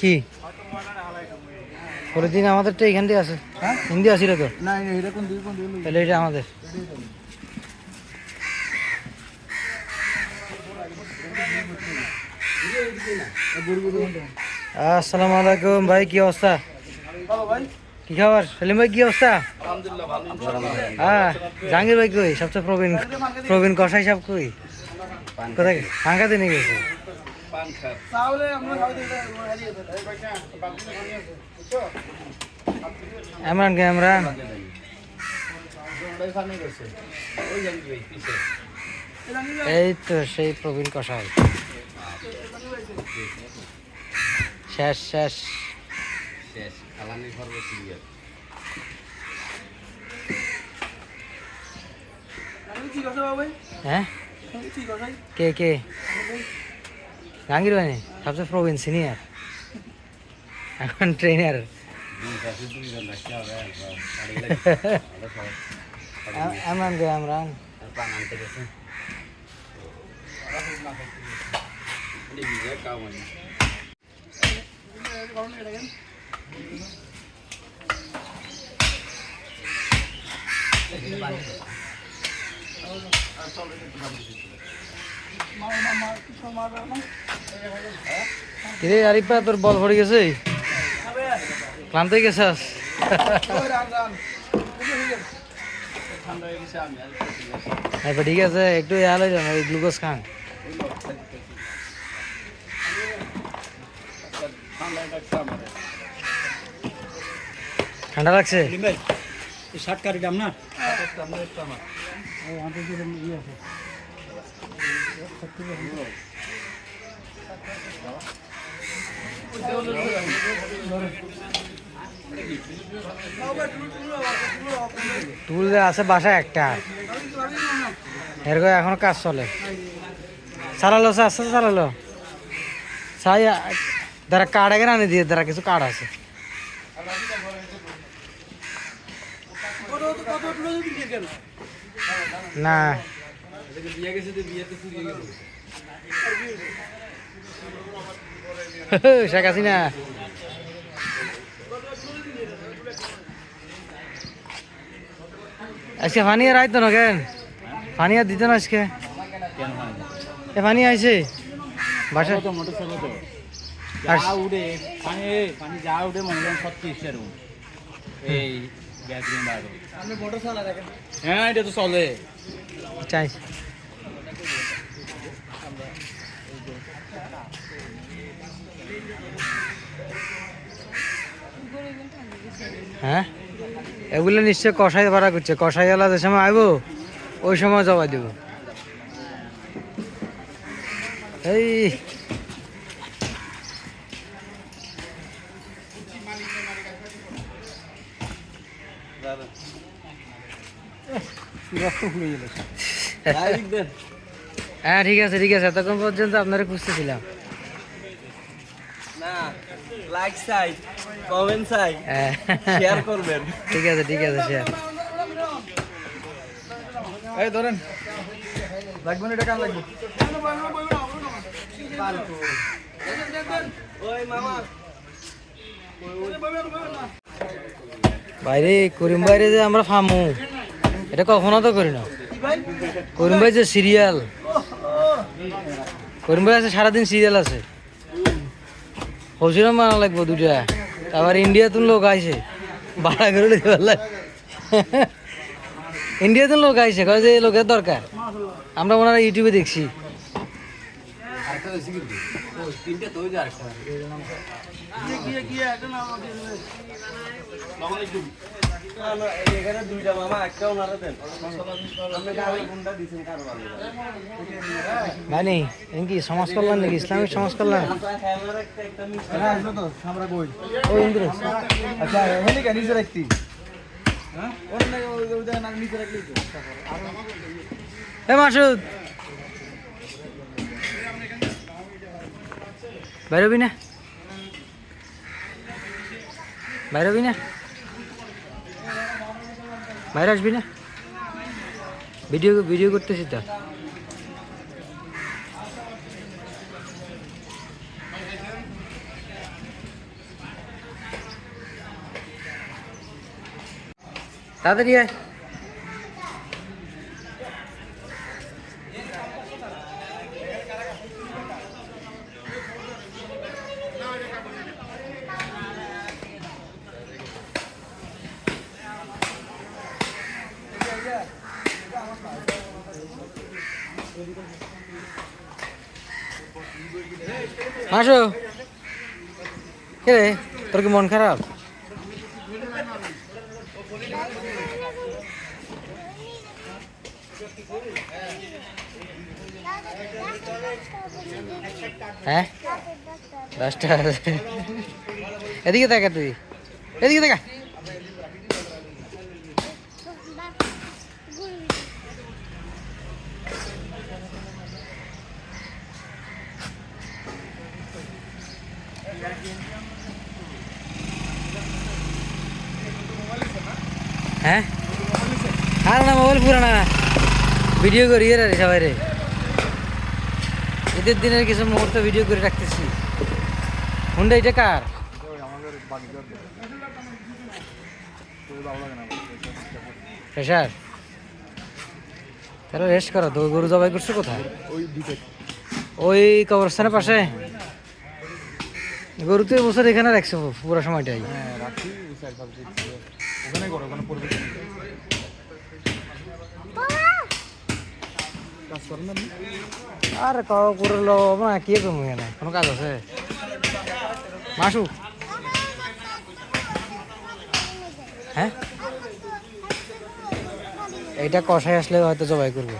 কি? পরের দিন আমাদের তো এখান দিয়ে আছে। হ্যাঁ? হিন্দি আসিল তো? না এটা কোন দিকে কোন দিকে তাহলে এটা আমাদের। আসসালামু আলাইকুম ভাই কি অবস্থা? কি খাবার? সেলিম ভাই কি অবস্থা? হ্যাঁ জাহাঙ্গীর ভাই কই? সবচেয়ে প্রবীণ প্রবীণ কষাই সাহেব কই? কোথায়? ফাঁকা দিনে গেছে? তাহলে আমরা ইমরান কে ইমরান এই তো সেই প্রবীণ কষাই শেষ শেষ। শেষ খালানি সর্বসিরিয়াল হ্যাঁ কি কথা কে কে জাহাঙ্গীর ভাই নি? সবচেয়ে প্রবীণ সিনিয়র এখন ট্রেনার দুই পাশে দুইজন রাখতে হবে ইমরান কে ইমরান পান আনতে কিরে আরিফা তোর বল পড়ে গেছে? ক্লান্ত হয়ে গেছাস? এবার ঠিক আছে একটু ইয়াল হয়ে যান ওই গ্লুকোজ খান। ঠান্ডা লাগছে? শার্ট কাটি দাম না টুল যে আছে বাসা একটা এরকম এখনও কাজ চলে চালালো সে আস্তে আস্তে চালালো সাই যারা কার্ড এখানে আনি দিয়ে যারা কিছু কার্ড আছে না। শেখ হাসিনা। আজকে পানি আর আইতো না কেন? আর দিত না আজকে। এ পানি আইছে? বাসা। তো মোটরসাইকেল তো। যা উঠে পানি পানি যা উঠে মনে করেন ছত্রিশ এরকম এই ব্যাটারি বাইরে আপনি মোটর চালা দেখেন। হ্যাঁ এটা তো চলে। চাই। হ্যাঁ? এগুলো নিশ্চয় কষাই ভাড়া করছে। কষাই এলা যে সময় আইব, ওই সময় জবাই দেব। এই। রক্ত হ্যাঁ ঠিক আছে ঠিক আছে এতক্ষণ পর্যন্ত আপনারা খুঁজতেছিলাম। না লাইক চাই কমেন্ট চাই হ্যাঁ। শেয়ার করবেন। ঠিক আছে ঠিক আছে শেয়ার এই ধরেন। লাগবে এটা কার লাগবে? বাইরে করিম বাইরে যে আমরা ফামু এটা কখনো তো করি না। করিম ভাই যে সিরিয়াল। করিম ভাই আছে, সারাদিন সিরিয়াল আছে। হসিরাম মানা লাগবো দুটা আবার ইন্ডিয়াতুন লোক আইছে। ভাড়া করে দিতে পারলে। ইন্ডিয়াতুন লোক আইছে, কয় যে লোকের দরকার। আমরা ওনারা ইউটিউবে দেখছি। এখানে দুইটা মামা একটা ওনারা দেন। মানে কি সমাজ কল্যাণ নাকি? ইসলামিক সমাজ কল্যাণ? ও ইন্দ্র আচ্ছা নিচে রাখতি। হ্যাঁ? মাসুদ। বাইরবি না? বাইরবি না? বাইরে আসবি না ভিডিও ভিডিও করতেছি তো। তাড়াতাড়ি আয়। আসো কে তোর কি মন খারাপ? হ্যাঁ? দশটা এদিকে দেখা তুই। এদিকে দেখা হ্যাঁ? আর না, মোবাইল পুরানা ভিডিও করি রে সবাই রে ঈদের দিনের কিছু মুহূর্ত ভিডিও করে রাখতেছি। হুন্ডা, এটা কার? তাহলে রেস্ট করো, তো গরু জবাই করছ কোথায়? ওই কবরস্থানের পাশে। গরু তো বছর এখানে রাখছো পুরো সময়টাই। আর কাও করে লো না কি করব এখানে? কোনো কাজ আছে? মাসু? হ্যাঁ? এইটা কষাই আসলে হয়তো জবাই করব।